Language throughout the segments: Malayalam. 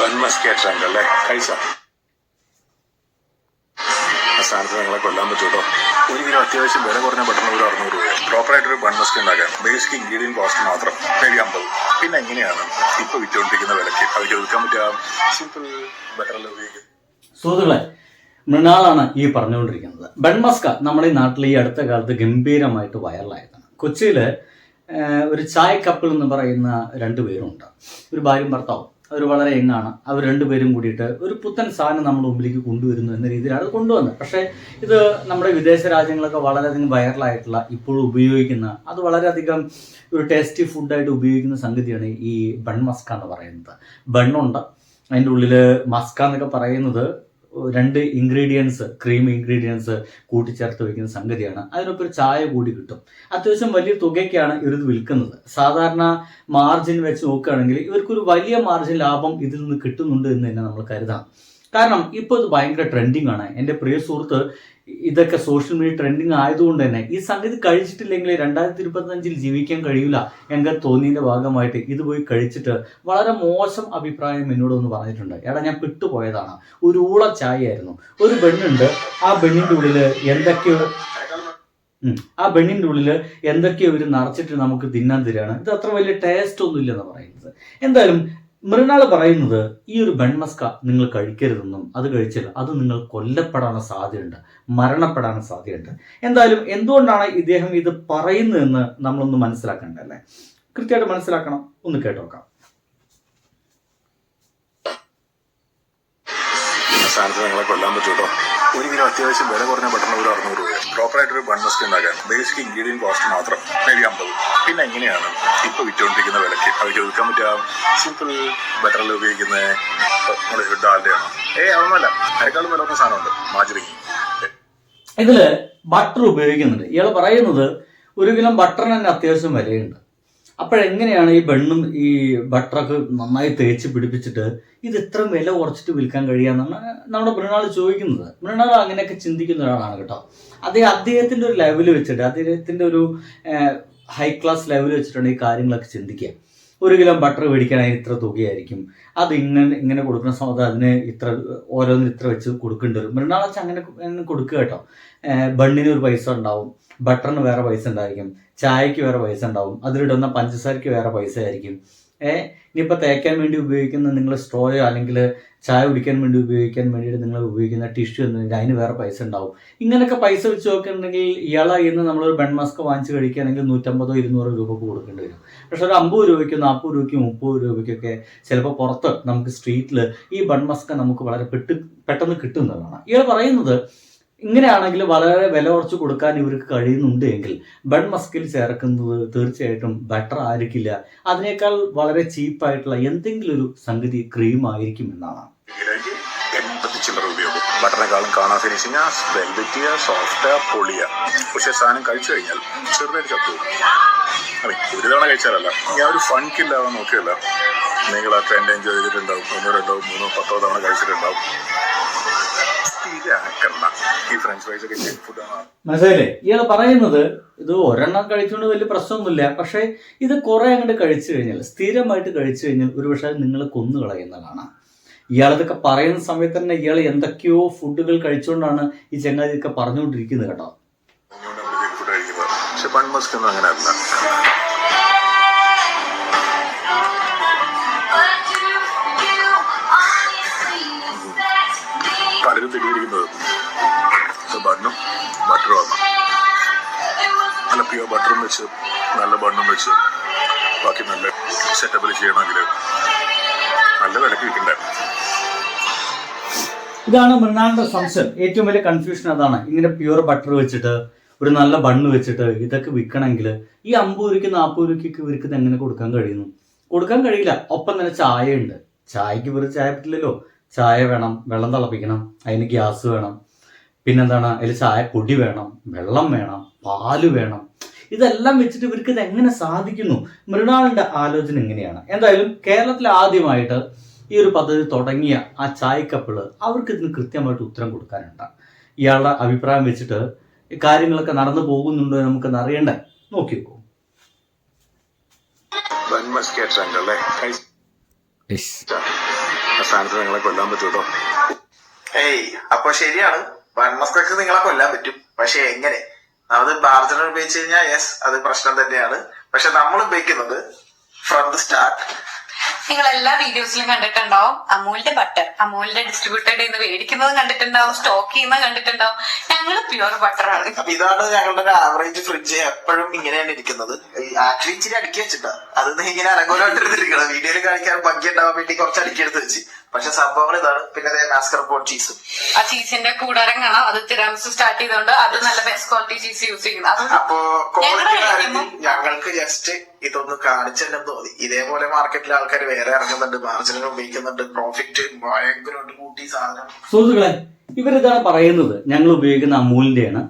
ബൺ മസ്കാറ്റ് അല്ലേ കഴിച്ച ആ സ്ഥാനത്ത് നിങ്ങളെ കൊല്ലാൻ പറ്റൂട്ടോ? ഒരു കിലോ അത്യാവശ്യം വില കുറഞ്ഞ പെട്ടെന്ന് ഒരു അറുന്നൂറ് രൂപ പ്രോപ്പറായിട്ട് ഒരു bun maska basic ingredient cost മാത്രം. മേബി അമ്പത്. പിന്നെ എങ്ങനെയാണ് ഇപ്പൊ വിറ്റുകൊണ്ടിരിക്കുന്ന വിലയ്ക്ക് അവർക്ക് ചോദിക്കാൻ പറ്റുക സിമ്പിൾ ബട്ടറിൽ ഉപയോഗിക്കുന്നത്? സുഹൃത്തുക്കളെ മൃണാളാണ് ഈ പറഞ്ഞുകൊണ്ടിരിക്കുന്നത്. ബൺമസ്ക നമ്മുടെ ഈ നാട്ടിൽ ഈ അടുത്ത കാലത്ത് ഗംഭീരമായിട്ട് വൈറലായതാണ്. കൊച്ചിയിൽ ഒരു ചായ കപ്പിൾ എന്ന് പറയുന്ന രണ്ട് പേരുണ്ട്. ഒരു ഭാര്യയും ഭർത്താവും. അവർ വളരെ യങ്ങാണ്. അവർ രണ്ടുപേരും കൂടിയിട്ട് ഒരു പുത്തൻ സാധനം നമ്മുടെ മുമ്പിലേക്ക് കൊണ്ടുവരുന്നു എന്ന രീതിയിലാണ് അത് കൊണ്ടുവന്നത്. പക്ഷേ ഇത് നമ്മുടെ വിദേശ രാജ്യങ്ങളൊക്കെ വളരെയധികം വൈറലായിട്ടുള്ള ഇപ്പോഴും ഉപയോഗിക്കുന്ന അത് വളരെയധികം ഒരു ടേസ്റ്റി ഫുഡായിട്ട് ഉപയോഗിക്കുന്ന സംഗതിയാണ് ഈ ബൺ മസ്ക എന്ന് പറയുന്നത്. ബണ്ണുണ്ട്. അതിന്റെ ഉള്ളിൽ മസ്ക എന്നൊക്കെ പറയുന്നത് രണ്ട് ഇൻഗ്രീഡിയൻസ് ക്രീം ഇൻഗ്രീഡിയൻസ് കൂട്ടിച്ചേർത്ത് വെക്കുന്ന സംഗതിയാണ്. അതിനൊപ്പം ഒരു ചായ കൂടി കിട്ടും. അത്യാവശ്യം വലിയ തുകയ്ക്കാണ് ഇവരിത് വിൽക്കുന്നത്. സാധാരണ മാർജിൻ വെച്ച് നോക്കുകയാണെങ്കിൽ ഇവർക്കൊരു വലിയ മാർജിൻ ലാഭം ഇതിൽ നിന്ന് കിട്ടുന്നുണ്ട് എന്ന് തന്നെ നമ്മൾ കരുതാം. കാരണം ഇപ്പോൾ ഇത് ഭയങ്കര ട്രെൻഡിങ് ആണ്. എന്റെ പ്രിയ സുഹൃത്ത് ഇതൊക്കെ സോഷ്യൽ മീഡിയ ട്രെൻഡിങ് ആയതുകൊണ്ട് തന്നെ ഈ സംഗതി കഴിച്ചിട്ടില്ലെങ്കിൽ രണ്ടായിരത്തി ഇരുപത്തഞ്ചിൽ ജീവിക്കാൻ കഴിയില്ല എങ്കിൽ തോന്നിയതിന്റെ ഭാഗമായിട്ട് ഇത് പോയി കഴിച്ചിട്ട് വളരെ മോശം അഭിപ്രായം എന്നോട് ഒന്ന് പറഞ്ഞിട്ടുണ്ട്. എടാ ഞാൻ പിട്ടുപോയതാണ്. ഒരു ഊള ചായ ആയിരുന്നു ഒരു പെണ്ണുണ്ട് ആ പെണ്ണിന്റെ ഉള്ളിൽ എന്തൊക്കെയോ ആ പെണ്ണിന്റെ ഉള്ളിൽ എന്തൊക്കെയോ ഒരു നിറച്ചിട്ട് നമുക്ക് തിന്നാൻ തരികയാണ് ഇത് അത്ര വലിയ ടേസ്റ്റ് ഒന്നും ഇല്ലെന്ന് പറയുന്നത്. എന്തായാലും മൃണാൾ പറയുന്നത് ഈ ഒരു ബൺമസ്ക നിങ്ങൾ കഴിക്കരുതെന്നും അത് കഴിച്ചാൽ അത് നിങ്ങൾ കൊല്ലപ്പെടാനുള്ള സാധ്യതയുണ്ട് മരണപ്പെടാനുള്ള സാധ്യതയുണ്ട്. എന്തായാലും എന്തുകൊണ്ടാണ് ഇദ്ദേഹം ഇത് പറയുന്നതെന്ന് നമ്മളൊന്ന് മനസ്സിലാക്കണ്ടല്ലേ കൃത്യമായിട്ട് മനസ്സിലാക്കണം. ഒന്ന് കേട്ടോക്കാം ആ സ്ഥാനത്ത് നിങ്ങളെ കൊല്ലാൻ പറ്റൂട്ടോ? ഒരു കിലോ അത്യാവശ്യം വില കുറഞ്ഞ ബട്ടൺ ഒരു അറുന്നൂറ് രൂപ. പ്രോപ്പറായിട്ട് ഒരു ബൺ മസ്ക് ഉണ്ടാക്കാൻ ബേസിക് ഇൻഗ്രീഡിയൻ കോസ്റ്റ് മാത്രം മേബി അമ്പത്. പിന്നെ എങ്ങനെയാണ് ഇപ്പൊ വിറ്റുകൊണ്ടിരിക്കുന്ന വിലയ്ക്ക്? അത് ചോദിക്കാൻ പറ്റുക സിമ്പിൾ ബട്ടറിൽ ഉപയോഗിക്കുന്ന നമ്മുടെ ആണ്? ഏ അതൊന്നുമല്ല. അതിനേക്കാളും വില കുറഞ്ഞ സാധനമുണ്ട്. മാജറിങ് ഇതിൽ ബട്ടർ ഉപയോഗിക്കുന്നുണ്ട്. ഇയാൾ പറയുന്നത് ഒരു കിലോ ബട്ടറിന് തന്നെ അത്യാവശ്യം വിലയുണ്ട്. അപ്പോഴെങ്ങനെയാണ് ഈ ബണ്ണും ഈ ബട്ടറൊക്കെ നന്നായി തേച്ച് പിടിപ്പിച്ചിട്ട് ഇത് ഇത്ര വില കുറച്ചിട്ട് വിൽക്കാൻ കഴിയാന്നാണ് നമ്മുടെ മൃണാൾ ചോദിക്കുന്നത്. മൃണാൾ അങ്ങനെയൊക്കെ ചിന്തിക്കുന്ന ഒരാളാണ് കേട്ടോ. അതേ അദ്ദേഹത്തിന്റെ ഒരു ലെവൽ വെച്ചിട്ട് അദ്ദേഹത്തിന്റെ ഒരു ഹൈ ക്ലാസ് ലെവൽ വെച്ചിട്ടാണ് ഈ കാര്യങ്ങളൊക്കെ ചിന്തിക്കുക. ഒരു കിലോ ബട്ടർ മേടിക്കാനായി ഇത്ര തുകയായിരിക്കും. അത് ഇങ്ങനെ ഇങ്ങനെ കൊടുക്കുന്ന സമയത്ത് അതിന് ഇത്ര ഓരോന്നിന് ഇത്ര വെച്ച് കൊടുക്കേണ്ടി വരും. മൃണാളച്ച അങ്ങനെ കൊടുക്കുക കേട്ടോ. ബണ്ണിന് ഒരു പൈസ ഉണ്ടാവും. ബട്ടറിന് വേറെ പൈസ ഉണ്ടായിരിക്കും. ചായക്ക് വേറെ പൈസ ഉണ്ടാവും. അതിലിടുന്ന പഞ്ചസാരയ്ക്ക് വേറെ പൈസ ആയിരിക്കും. ഏഹ് ഇനിയിപ്പോൾ തേക്കാൻ വേണ്ടി ഉപയോഗിക്കുന്ന നിങ്ങൾ സ്ട്രോയോ അല്ലെങ്കിൽ ചായ കുടിക്കാൻ വേണ്ടി ഉപയോഗിക്കാൻ വേണ്ടിയിട്ട് നിങ്ങൾ ഉപയോഗിക്കുന്ന ടിഷ്യൂ എന്നുണ്ടെങ്കിൽ അതിന് വേറെ പൈസ ഉണ്ടാവും. ഇങ്ങനെയൊക്കെ പൈസ വെച്ച് നോക്കുകയാണെങ്കിൽ ഇയാളെ ഇന്ന് നമ്മളൊരു ബൺ മാസ്ക് വാങ്ങിച്ച് കഴിക്കുകയാണെങ്കിൽ നൂറ്റമ്പതോ ഇരുന്നൂറോ രൂപക്ക് കൊടുക്കേണ്ടി വരും. പക്ഷെ ഒരു അമ്പത് രൂപയ്ക്ക് നാൽപ്പത് രൂപയ്ക്ക് മുപ്പത് രൂപയ്ക്കൊക്കെ ചിലപ്പോൾ പുറത്ത് നമുക്ക് സ്ട്രീറ്റിൽ ഈ ബൺ മാസ്ക് നമുക്ക് വളരെ പെട്ട് പെട്ടെന്ന് കിട്ടുന്നതാണ് ഇയാൾ പറയുന്നത് ഇങ്ങനെയാണെങ്കിൽ വളരെ വില കുറച്ച് കൊടുക്കാൻ ഇവർക്ക് കഴിയുന്നുണ്ട് എങ്കിൽ ബൺ മസ്കിൽ ചേർക്കുന്നത് തീർച്ചയായിട്ടും ബെറ്റർ ആയിരിക്കില്ല. അതിനേക്കാൾ വളരെ ചീപ്പായിട്ടുള്ള എന്തെങ്കിലും ഒരു സംഗതി ക്രീം ആയിരിക്കും എന്നാണ്. സോഫ്റ്റ് കഴിച്ചു കഴിഞ്ഞാൽ ചെറുതായിട്ട് കഴിച്ചാലല്ല. ഒരു ഫൺ നിങ്ങൾ ആ ട്രെൻഡ് എൻജോയ് ചെയ്തിട്ടുണ്ടാവും. ഒന്നോ രണ്ടോ മൂന്നോ പത്തോ തവണ കഴിച്ചിട്ടുണ്ടാവും. ഈ ഫ്രഞ്ച് ഫ്രൈസ് ഒക്കെ ജങ്ക് ഫുഡാണ് മനസ്സിലായില്ലേ? ഇയാൾ പറയുന്നത് ഇത് ഒരെണ്ണം കഴിച്ചുകൊണ്ട് വലിയ പ്രശ്നമൊന്നുമില്ല. പക്ഷെ ഇത് കുറെ അങ്ങോട്ട് കഴിച്ചു കഴിഞ്ഞാൽ സ്ഥിരമായിട്ട് കഴിച്ചു കഴിഞ്ഞാൽ ഒരുപക്ഷെ നിങ്ങൾ കൊന്നു കളയുന്നതാണ്. ഇയാൾ ഇതൊക്കെ പറയുന്ന സമയത്ത് തന്നെ ഇയാൾ എന്തൊക്കെയോ ഫുഡുകൾ കഴിച്ചുകൊണ്ടാണ് ഈ ചങ്ങാതി ഇതൊക്കെ പറഞ്ഞുകൊണ്ടിരിക്കുന്നത് കേട്ടോ. അതുകൊണ്ട് നമ്മൾ ജങ്ക് ഫുഡ് കഴിക്കുന്നത് പക്ഷെ ബൺ മസ്ക് ഒന്നും അങ്ങനെ അല്ല. ബട്ടറും ആണ് നല്ല പ്യൂർ ബട്ടറും വെച്ച് നല്ല ബണ്ണും വെച്ച് ബാക്കി നല്ല സെറ്റപ്പിൽ ചെയ്യണമെങ്കിൽ നല്ല വിലക്ക് കിട്ടണ്ടേ? ഇതാണ് മൃണാളിന്റെ സംശയം. ഏറ്റവും വലിയ കൺഫ്യൂഷൻ അതാണ്. ഇങ്ങനെ പ്യുവർ ബട്ടർ വെച്ചിട്ട് ഒരു നല്ല ബണ്ണ് വെച്ചിട്ട് ഇതൊക്കെ വിൽക്കണമെങ്കിൽ ഈ അമ്പത് രൂപയ്ക്ക് നാൽപ്പത് രൂപയ്ക്ക് ഇവർക്ക് എങ്ങനെ കൊടുക്കാൻ കഴിയുന്നു? കൊടുക്കാൻ കഴിയില്ല. ഒപ്പം തന്നെ ചായ ഉണ്ട് ചായക്ക് വെറുതെ ചായ പറ്റില്ലല്ലോ. ചായ വേണം വെള്ളം തിളപ്പിക്കണം അതിന് ഗ്യാസ് വേണം. പിന്നെന്താണ്? അതിൽ ചായ പൊടി വേണം വെള്ളം വേണം പാൽ വേണം. ഇതെല്ലാം വെച്ചിട്ട് ഇവർക്ക് ഇത് എങ്ങനെ സാധിക്കുന്നു? മൃണാളിന്റെ ആലോചന എങ്ങനെയാണ് എന്തായാലും കേരളത്തിൽ ആദ്യമായിട്ട് ഈ ഒരു പദ്ധതി തുടങ്ങിയ ആ ചായക്കപ്പിൾ അവർക്ക് ഇതിന് കൃത്യമായിട്ട് ഉത്തരം കൊടുക്കാനുണ്ട്. ഇയാളുടെ അഭിപ്രായം വെച്ചിട്ട് കാര്യങ്ങളൊക്കെ നടന്നു പോകുന്നുണ്ടോ എന്ന് നമുക്കൊന്ന് അറിയണ്ടേ? നോക്കി സ്ഥാനത്ത് നിങ്ങളെ കൊല്ലാൻ പറ്റൂട്ടോ ഏയ് അപ്പൊ ശരിയാണ്. വൺമസ്കൊക്കെ നിങ്ങളെ കൊല്ലാൻ പറ്റും. പക്ഷെ എങ്ങനെ? അത് ബാർജനർ ഉപയോഗിച്ച് കഴിഞ്ഞാൽ യെസ് അത് പ്രശ്നം തന്നെയാണ്. പക്ഷെ നമ്മൾ ഉപയോഗിക്കുന്നത് ഫ്രം ദ സ്റ്റാർട്ട് നിങ്ങൾ എല്ലാ വീഡിയോസിലും കണ്ടിട്ടുണ്ടാവും. അമൂലിന്റെ ബട്ടർ അമൂലിന്റെ ഡിസ്ട്രിബ്യൂട്ടർ എന്ന് മേടിക്കുന്നത് കണ്ടിട്ടുണ്ടാവും സ്റ്റോക്ക് ചെയ്യുന്നത് കണ്ടിട്ടുണ്ടാവും. ഞങ്ങൾ പ്യുവർ ബട്ടർ ആണ്. ഇതാണ് ഞങ്ങളുടെ ഒരു ആവറേജ് ഫ്രിഡ്ജ് എപ്പോഴും ഇങ്ങനെയാണ് ഇരിക്കുന്നത്. ആക്ച്വലി ഇച്ചിരി അടുക്കി വെച്ചിട്ടാ. അത് ഇങ്ങനെ അലങ്കോലായിട്ടിരുന്നിരിക്കണം വീഡിയോയിൽ കാണിക്കാൻ ഭംഗി ഉണ്ടാവാൻ വേണ്ടി കുറച്ച് അടുക്കി എടുത്ത് വെച്ച്. പക്ഷെ സംഭവങ്ങൾ ഇതാണ്. പിന്നെ മാസ്കർപോൺ ചീസ് ആ ചീസിന്റെ കൂടാരം കാണാം അത് തിരാമിസ് സ്റ്റാർട്ട് ചെയ്തോണ്ട് അത് നല്ല ബെസ്റ്റ് ക്വാളിറ്റി ചീസ് യൂസ് ചെയ്യുന്നത് അപ്പോ ക്വാളിറ്റി ഞങ്ങൾക്ക് ജസ്റ്റ് ഇതൊന്ന് കാണിച്ചെല്ലാം തോന്നി. ഇതേപോലെ മാർക്കറ്റിലെ ആൾക്കാർ വേറെ ഇറങ്ങുന്നുണ്ട് മാർജിനൽ ഉപയോഗിക്കുന്നുണ്ട് പ്രോഫിറ്റ് ഭയങ്കരമായിട്ട് കൂട്ടി സാധനം. സുഹൃത്തുക്കളെ ഇവരിതാണ് പറയുന്നത്. ഞങ്ങൾ ഉപയോഗിക്കുന്ന അമൂലിന്റെയാണ്.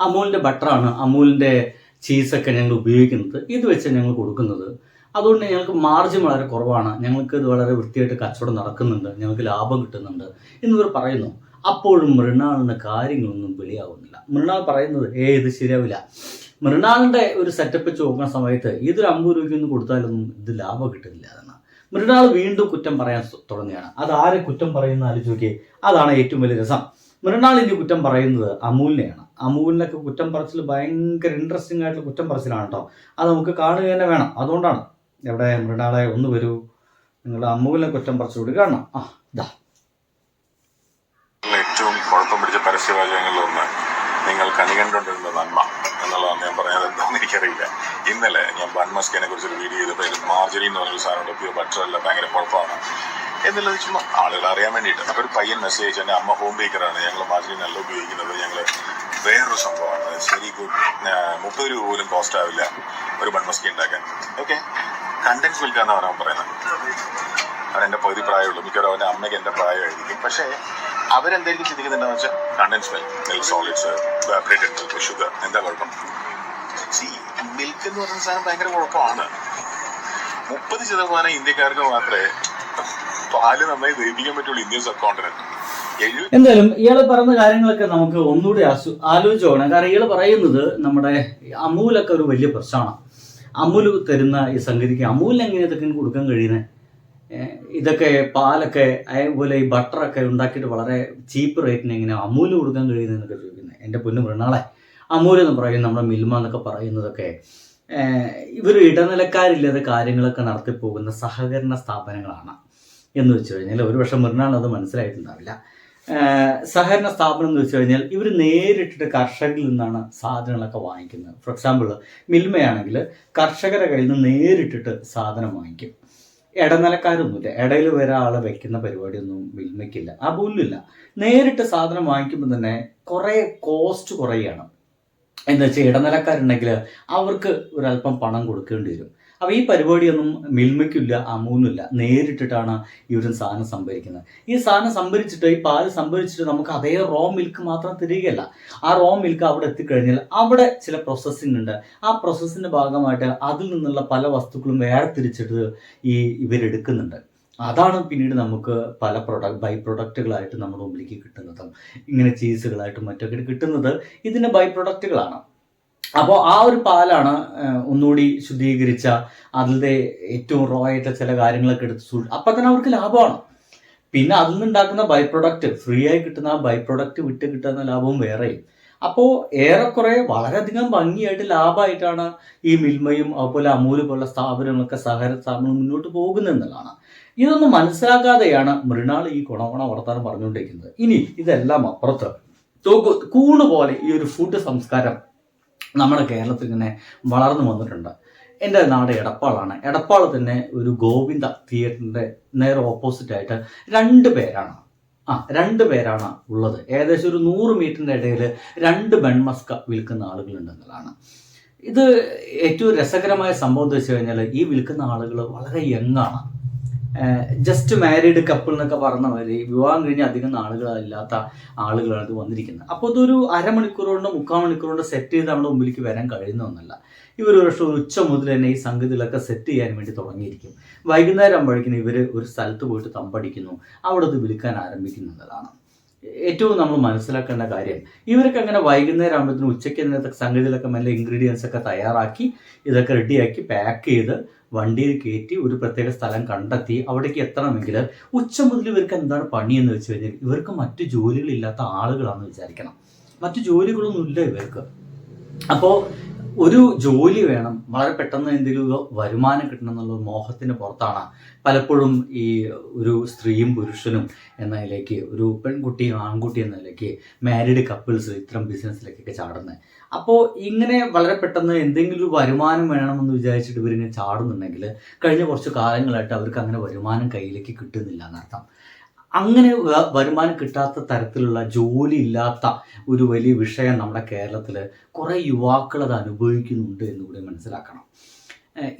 അമൂലിന്റെ ബട്ടറാണ് അമൂലിന്റെ ചീസൊക്കെ ഞങ്ങൾ ഉപയോഗിക്കുന്നത്. ഇത് വെച്ച് ഞങ്ങൾ കൊടുക്കുന്നത്. അതുകൊണ്ട് ഞങ്ങൾക്ക് മാർജിൻ വളരെ കുറവാണ്. ഞങ്ങൾക്ക് ഇത് വളരെ വൃത്തിയായിട്ട് കച്ചവടം നടക്കുന്നുണ്ട്. ഞങ്ങൾക്ക് ലാഭം കിട്ടുന്നുണ്ട്. എന്നിവർ പറയുന്നു അപ്പോഴും മൃണാളിന് കാര്യങ്ങളൊന്നും വെളിയാവുന്നില്ല മൃണാൾ പറയുന്നത് ഏ ഇത് ശരിയാവില്ല. മൃണാളിന്റെ ഒരു സെറ്റപ്പ് വെച്ച് നോക്കുന്ന സമയത്ത് ഇതൊരു അമ്പത് രൂപയ്ക്കൊന്നും കൊടുത്താലൊന്നും ഇത് ലാഭം കിട്ടുന്നില്ല എന്നാണ്. മൃണാൾ വീണ്ടും കുറ്റം പറയാൻ തുടങ്ങുകയാണ്. അത് ആരെ കുറ്റം പറയുന്ന ആലോചിക്കേ അതാണ് ഏറ്റവും വലിയ രസം. മൃണാൾ ഇനി കുറ്റം പറയുന്നത് അമൂലിനെയാണ്. അമൂലിനൊക്കെ കുറ്റം പറച്ചിൽ ഭയങ്കര ഇൻട്രസ്റ്റിംഗ് ആയിട്ടുള്ള കുറ്റം പറച്ചിലാണ് കേട്ടോ അത് നമുക്ക് കാണുക തന്നെ വേണം. അതുകൊണ്ടാണ് എവിടെ മൃണാളെ ഒന്ന് വരൂ. നിങ്ങളുടെ അമൂലിനെ കുറ്റം പറിച്ചുകൂടി കാണണം. ആ ഇതാ ഏറ്റവും കുഴപ്പം പിടിച്ച പരസ്യവാചകങ്ങളിലൊന്ന് നിങ്ങൾ കണികണ്ടുകൊണ്ടിരുന്ന നന്മ. എന്നുള്ളതാണ് ഞാൻ പറഞ്ഞത് എന്താണെന്ന് എനിക്കറിയില്ല. ഇന്നലെ ഞാൻ ബൺമസ്കിനെ കുറിച്ച് ഒരു വീഡിയോ ചെയ്തപ്പോൾ ഇത് മാർജറി എന്ന് പറഞ്ഞൊരു സാധനം ബട്ടർ അല്ല ഭയങ്കര കുഴപ്പമാണ്. എന്നുള്ളത് ചുമ്മാ ആളുകൾ അറിയാൻ വേണ്ടിയിട്ട്. അപ്പോൾ ഒരു പയ്യൻ മെസ്സേജ് അയച്ചു എന്റെ അമ്മ ഹോം ബേക്കറാണ് ഞങ്ങൾ മാർജറി നല്ല ഉപയോഗിക്കുന്നത്. ഞങ്ങൾ വേറൊരു സംഭവമാണ്. ശരി മുപ്പത് രൂപ പോലും കോസ്റ്റ് ആവില്ല ഒരു ബൺ മസ്കി ഉണ്ടാക്കാൻ. ഓക്കെ കണ്ടൻസ് മിൽക്ക് എന്നാണ് അവൻ പറയുന്നത്. അവൻ എന്റെ പകുതി പ്രായമുള്ളൂ. മിക്കവാറും അവന്റെ അമ്മയ്ക്ക് എന്റെ പ്രായമായിരിക്കും. പക്ഷേ അവരെന്തായിരിക്കും ചിന്തിക്കുന്നുണ്ടെന്ന് വെച്ചാൽ condensed milk milk solids evaporated milk sugar എന്താ കുഴപ്പം? സി മിൽക്ക് എന്ന് പറയുന്ന സാധനം ഭയങ്കര കുഴപ്പമാണ്. മുപ്പത് ശതമാനം ഇന്ത്യക്കാർക്ക് മാത്രമേ പാൽ നന്നായി ദഹിപ്പിക്കാൻ പറ്റുള്ളൂ ഇന്ത്യൻ സബ് കോണ്ടിനെന്റ് എന്തായാലും ഇയാൾ പറയുന്ന കാര്യങ്ങളൊക്കെ നമുക്ക് ഒന്നുകൂടി ആലോചിച്ച് നോക്കണം. കാരണം ഇയാൾ പറയുന്നത് നമ്മുടെ അമൂലൊക്കെ ഒരു വലിയ പ്രശ്നമാണ്. അമൂൽ തരുന്ന ഈ സംഗതിക്ക് അമൂലിന് എങ്ങനെ ഇതൊക്കെ കൊടുക്കാൻ കഴിയുന്നത് ഇതൊക്കെ പാലൊക്കെ അതേപോലെ ഈ ബട്ടറൊക്കെ ഉണ്ടാക്കിയിട്ട് വളരെ ചീപ്പ് റേറ്റിന് എങ്ങനെ അമൂൽ കൊടുക്കാൻ കഴിയുന്നതെന്നൊക്കെ ചോദിക്കുന്നത് എന്റെ പൊന്നു മൃണാളെ അമൂൽ എന്ന് പറയും നമ്മുടെ മിൽമ എന്നൊക്കെ പറയുന്നതൊക്കെ. ഇവർ ഇടനിലക്കാരില്ലാതെ കാര്യങ്ങളൊക്കെ നടത്തിപ്പോകുന്ന സഹകരണ സ്ഥാപനങ്ങളാണ് എന്ന് വെച്ച് കഴിഞ്ഞാൽ ഒരുപക്ഷെ മൃണാൾ അത് മനസ്സിലായിട്ടുണ്ടാവില്ല. സഹകരണ സ്ഥാപനം എന്ന് വെച്ച് കഴിഞ്ഞാൽ ഇവർ നേരിട്ടിട്ട് കർഷകരിൽ നിന്നാണ് സാധനങ്ങളൊക്കെ വാങ്ങിക്കുന്നത്. ഫോർ എക്സാമ്പിൾ മിൽമയാണെങ്കിൽ കർഷകരുടെ കയ്യിൽ നിന്ന് നേരിട്ടിട്ട് സാധനം വാങ്ങിക്കും. ഇടനിലക്കാരൊന്നുമില്ല ഇടയിൽ ഒരാളെ വെക്കുന്ന പരിപാടിയൊന്നും വിൽമയ്ക്കില്ല. ആ ബുല്ലില്ല നേരിട്ട് സാധനം വാങ്ങിക്കുമ്പോൾ തന്നെ കുറേ കോസ്റ്റ് കുറയുകയാണ്. എന്താ വെച്ചാൽ ഇടനിലക്കാരുണ്ടെങ്കിൽ അവർക്ക് ഒരല്പം പണം കൊടുക്കേണ്ടി വരും. അപ്പോൾ ഈ പരിപാടിയൊന്നും മിൽമയ്ക്കില്ല അമൂന്നില്ല നേരിട്ടിട്ടാണ് ഒരു സാധനം സംഭരിക്കുന്നത്. ഈ സാധനം സംഭരിച്ചിട്ട് ഈ പാൽ സംഭരിച്ചിട്ട് നമുക്ക് അതേ റോ മിൽക്ക് മാത്രം തിരികെയല്ല. ആ റോ മിൽക്ക് അവിടെ എത്തിക്കഴിഞ്ഞാൽ അവിടെ ചില പ്രോസസ്സിംഗ് ഉണ്ട്. ആ പ്രോസസ്സിന്റെ ഭാഗമായിട്ട് അതിൽ നിന്നുള്ള പല വസ്തുക്കളും വേർതിരിച്ചിട്ട് ഈ ഇവരെടുക്കുന്നുണ്ട്. അതാണ് പിന്നീട് നമുക്ക് പല പ്രൊഡക്റ്റ് ബൈ പ്രൊഡക്റ്റുകളായിട്ട് നമ്മുടെ മുമ്പിലേക്ക് കിട്ടുന്നതും ഇങ്ങനെ ചീസുകളായിട്ടും മറ്റൊക്കെ കിട്ടുന്നത് ഇതിന്റെ ബൈ പ്രൊഡക്റ്റുകളാണ് അപ്പോൾ ആ ഒരു പാലാണ് ഒന്നുകൂടി ശുദ്ധീകരിച്ച അതിലെ ഏറ്റവും റോ ചില കാര്യങ്ങളൊക്കെ എടുത്ത് സൂക്ഷിച്ചു അപ്പം തന്നെ അവർക്ക് ലാഭമാണ്. പിന്നെ അതിൽ നിന്നുണ്ടാക്കുന്ന ബൈ പ്രൊഡക്റ്റ് ഫ്രീ ആയി കിട്ടുന്ന ആ ബൈ പ്രൊഡക്റ്റ് വിട്ട് കിട്ടുന്ന ലാഭവും വേറെയും അപ്പോൾ ഏറെക്കുറെ വളരെയധികം ഭംഗിയായിട്ട് ലാഭമായിട്ടാണ് ഈ മിൽമയും അതുപോലെ അമൂൽ പോലുള്ള സ്ഥാപനങ്ങളൊക്കെ സഹകരണ സ്ഥാപനങ്ങൾ മുന്നോട്ട് പോകുന്നത് എന്നുള്ളതാണ്. ഇതൊന്നും മനസ്സിലാക്കാതെയാണ് മൃണാൾ ഈ ഗുണഗുണ വർത്താനം പറഞ്ഞുകൊണ്ടിരിക്കുന്നത്. ഇനി ഇതെല്ലാം അപ്പുറത്ത്. കൂണ് പോലെ ഈ ഒരു ഫുഡ് സംസ്കാരം നമ്മുടെ കേരളത്തിൽ ഇങ്ങനെ വളർന്നു വന്നിട്ടുണ്ട്. എന്റെ നാട് എടപ്പാളാണ്. എടപ്പാൾ തന്നെ ഒരു ഗോവിന്ദ തിയേറ്ററിന്റെ നേരെ ഓപ്പോസിറ്റ് ആയിട്ട് രണ്ട് പേരാണ്. ആ രണ്ട് പേരാണ് ഉള്ളത്. ഏകദേശം ഒരു നൂറ് മീറ്ററിന്റെ ഇടയിൽ രണ്ട് ബെൺമസ്ക വിൽക്കുന്ന ആളുകളുണ്ടെന്നുള്ളതാണ് ഇത് ഏറ്റവും രസകരമായ സംഭവം എന്ന് വെച്ച് കഴിഞ്ഞാൽ ഈ വിൽക്കുന്ന ആളുകൾ വളരെ യങ്ങാണ് ജസ്റ്റ് മാരീഡ് കപ്പിൾ എന്നൊക്കെ പറഞ്ഞ മാതിരി വിവാഹം കഴിഞ്ഞ് അധികം നാളുകളില്ലാത്ത ആളുകളാണ് ഇത് വന്നിരിക്കുന്നത്. അപ്പോൾ ഇതൊരു അരമണിക്കൂർ കൊണ്ട് മുക്കാൽ മണിക്കൂർ കൊണ്ട് സെറ്റ് ചെയ്ത് നമ്മുടെ മുമ്പിലേക്ക് വരാൻ കഴിയുന്ന ഒന്നല്ല. ഇവർ ഒരു പക്ഷേ ഒരു ഉച്ച മുതൽ തന്നെ ഈ സംഗതികളൊക്കെ സെറ്റ് ചെയ്യാൻ വേണ്ടി തുടങ്ങിയിരിക്കും. വൈകുന്നേരം ആകുമ്പോഴേക്കും ഇവർ ഒരു സ്ഥലത്ത് പോയിട്ട് തമ്പടിക്കുന്നു. അവിടെ ഇത് വിൽക്കാൻ ആരംഭിക്കുന്നതാണ്. ഏറ്റവും നമ്മൾ മനസ്സിലാക്കേണ്ട കാര്യം ഇവരൊക്കെ അങ്ങനെ വൈകുന്നേരം ആകുമ്പോഴത്തേനും ഉച്ചയ്ക്ക് ഇതിനകത്ത് സംഗതിയിലൊക്കെ നല്ല ഇൻഗ്രീഡിയൻസ് ഒക്കെ തയ്യാറാക്കി ഇതൊക്കെ റെഡിയാക്കി പാക്ക് ചെയ്ത് വണ്ടിയിൽ കയറ്റി ഒരു പ്രത്യേക സ്ഥലം കണ്ടെത്തി അവിടേക്ക് എത്തണമെങ്കിൽ ഉച്ച മുതൽ ഇവർക്ക് എന്താണ് പണിയെന്ന് വെച്ച് കഴിഞ്ഞാൽ ഇവർക്ക് മറ്റു ജോലികളില്ലാത്ത ആളുകളാണെന്ന് വിചാരിക്കണം. മറ്റു ജോലികളൊന്നുമില്ല ഇവർക്ക്. അപ്പോൾ ഒരു ജോലി വേണം. വളരെ പെട്ടെന്ന് എന്തെങ്കിലും വരുമാനം കിട്ടണം എന്നുള്ള മോഹത്തിന് പുറത്താണ്. പലപ്പോഴും ഈ ഒരു സ്ത്രീയും പുരുഷനും എന്ന നിലയ്ക്ക് ഒരു പെൺകുട്ടിയും ആൺകുട്ടി എന്ന നിലയ്ക്ക് മാരീഡ് കപ്പിൾസ് ഇത്തരം ബിസിനസ്സിലേക്കൊക്കെ ചാടുന്നത് അപ്പോൾ ഇങ്ങനെ വളരെ പെട്ടെന്ന് എന്തെങ്കിലും ഒരു വരുമാനം വേണമെന്ന് വിചാരിച്ചിട്ട് ഇവരിങ്ങനെ ചാടുന്നുണ്ടെങ്കിൽ കഴിഞ്ഞ കുറച്ച് കാലങ്ങളായിട്ട് അവർക്ക് അങ്ങനെ വരുമാനം കയ്യിലേക്ക് കിട്ടുന്നില്ല എന്നർത്ഥം. അങ്ങനെ വരുമാനം കിട്ടാത്ത തരത്തിലുള്ള ജോലി ഇല്ലാത്ത ഒരു വലിയ വിഷയം നമ്മുടെ കേരളത്തിൽ കുറേ യുവാക്കൾ അത് അനുഭവിക്കുന്നുണ്ട് എന്നുകൂടി മനസ്സിലാക്കണം.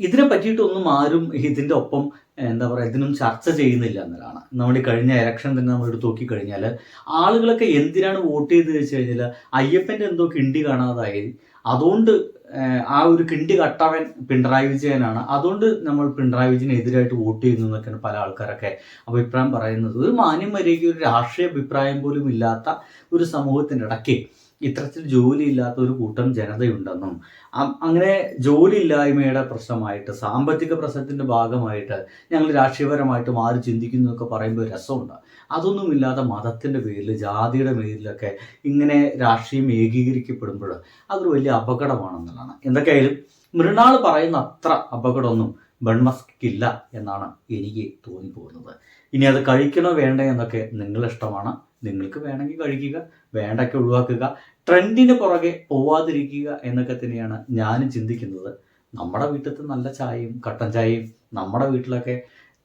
ഇതിനെ പറ്റിയിട്ടൊന്നും ആരും ഇതിന്റെ ഒപ്പം എന്താ പറയുക ഇതിനും ചർച്ച ചെയ്യുന്നില്ല എന്നതാണ്. നമ്മൾ കഴിഞ്ഞ ഇലക്ഷൻ തന്നെ നമ്മൾ എടുത്ത് നോക്കിക്കഴിഞ്ഞാൽ ആളുകളൊക്കെ എന്തിനാണ് വോട്ട് ചെയ്ത് വെച്ച് കഴിഞ്ഞാൽ അയ്യപ്പന്റെ എന്തോ കിണ്ടി കാണാതായി. അതുകൊണ്ട് ആ ഒരു കിണ്ടി കട്ടവൻ പിണറായി വിജയനാണ്. അതുകൊണ്ട് നമ്മൾ പിണറായി വിജയനെതിരായിട്ട് വോട്ട് ചെയ്യുന്നു എന്നൊക്കെയാണ് പല ആൾക്കാരൊക്കെ അഭിപ്രായം പറയുന്നത്. ഒരു മാന്യം വരെയ്ക്ക് ഒരു രാഷ്ട്രീയ അഭിപ്രായം പോലും ഇല്ലാത്ത ഒരു സമൂഹത്തിന്റെ ഇടയ്ക്ക് ഇത്തരത്തിൽ ജോലിയില്ലാത്ത ഒരു കൂട്ടം ജനതയുണ്ടെന്നും അങ്ങനെ ജോലിയില്ലായ്മയുടെ പ്രശ്നമായിട്ട് സാമ്പത്തിക പ്രശ്നത്തിന്റെ ഭാഗമായിട്ട് ഞങ്ങൾ രാഷ്ട്രീയപരമായിട്ട് മാറി ചിന്തിക്കുന്നു എന്നൊക്കെ പറയുമ്പോൾ രസമുണ്ട്. അതൊന്നുമില്ലാതെ മതത്തിന്റെ പേരിൽ ജാതിയുടെ പേരിലൊക്കെ ഇങ്ങനെ രാഷ്ട്രീയം ഏകീകരിക്കപ്പെടുമ്പോൾ അതൊരു വലിയ അപകടമാണെന്നുള്ളതാണ്. എന്തൊക്കെയായാലും മൃണാൾ പറയുന്ന അത്ര അപകടമൊന്നും ബൺമസ്കില്ല എന്നാണ് എനിക്ക് തോന്നിപ്പോകുന്നത്. ഇനി അത് കഴിക്കണോ വേണ്ടേ എന്നൊക്കെ നിങ്ങളിഷ്ടമാണ് നിങ്ങൾക്ക് വേണമെങ്കിൽ കഴിക്കുക. വേണ്ടൊക്കെ ഒഴിവാക്കുക ട്രെൻഡിന് പുറകെ പോവാതിരിക്കുക എന്നൊക്കെ തന്നെയാണ് ഞാനും ചിന്തിക്കുന്നത്. നമ്മുടെ വീട്ടിലത്തെ നല്ല ചായയും കട്ടൻ ചായയും നമ്മുടെ വീട്ടിലൊക്കെ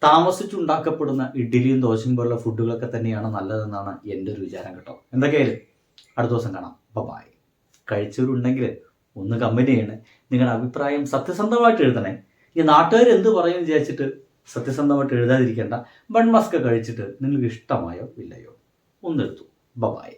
താമസിച്ചുണ്ടാക്കപ്പെടുന്ന ഇഡ്ഡലിയും ദോശയും പോലുള്ള ഫുഡുകളൊക്കെ തന്നെയാണ് നല്ലതെന്നാണ് എന്റെ ഒരു വിചാരം കേട്ടോ. എന്തൊക്കെയായാലും അടുത്ത ദിവസം കാണാം. ബൈ കഴിച്ചവരുണ്ടെങ്കിൽ ഒന്ന് കമ്പനി ചെയ്യണേ. നിങ്ങളുടെ അഭിപ്രായം സത്യസന്ധമായിട്ട് എഴുതണേ. ഈ നാട്ടുകാർ എന്ത് പറയും വിചാരിച്ചിട്ട് സത്യസന്ധമായിട്ട് എഴുതാതിരിക്കേണ്ട. ബൺ മസ്ക് കഴിച്ചിട്ട് നിങ്ങൾക്ക് ഇഷ്ടമായോ ഇല്ലയോ? ഒന്നെടുത്തു ബൈ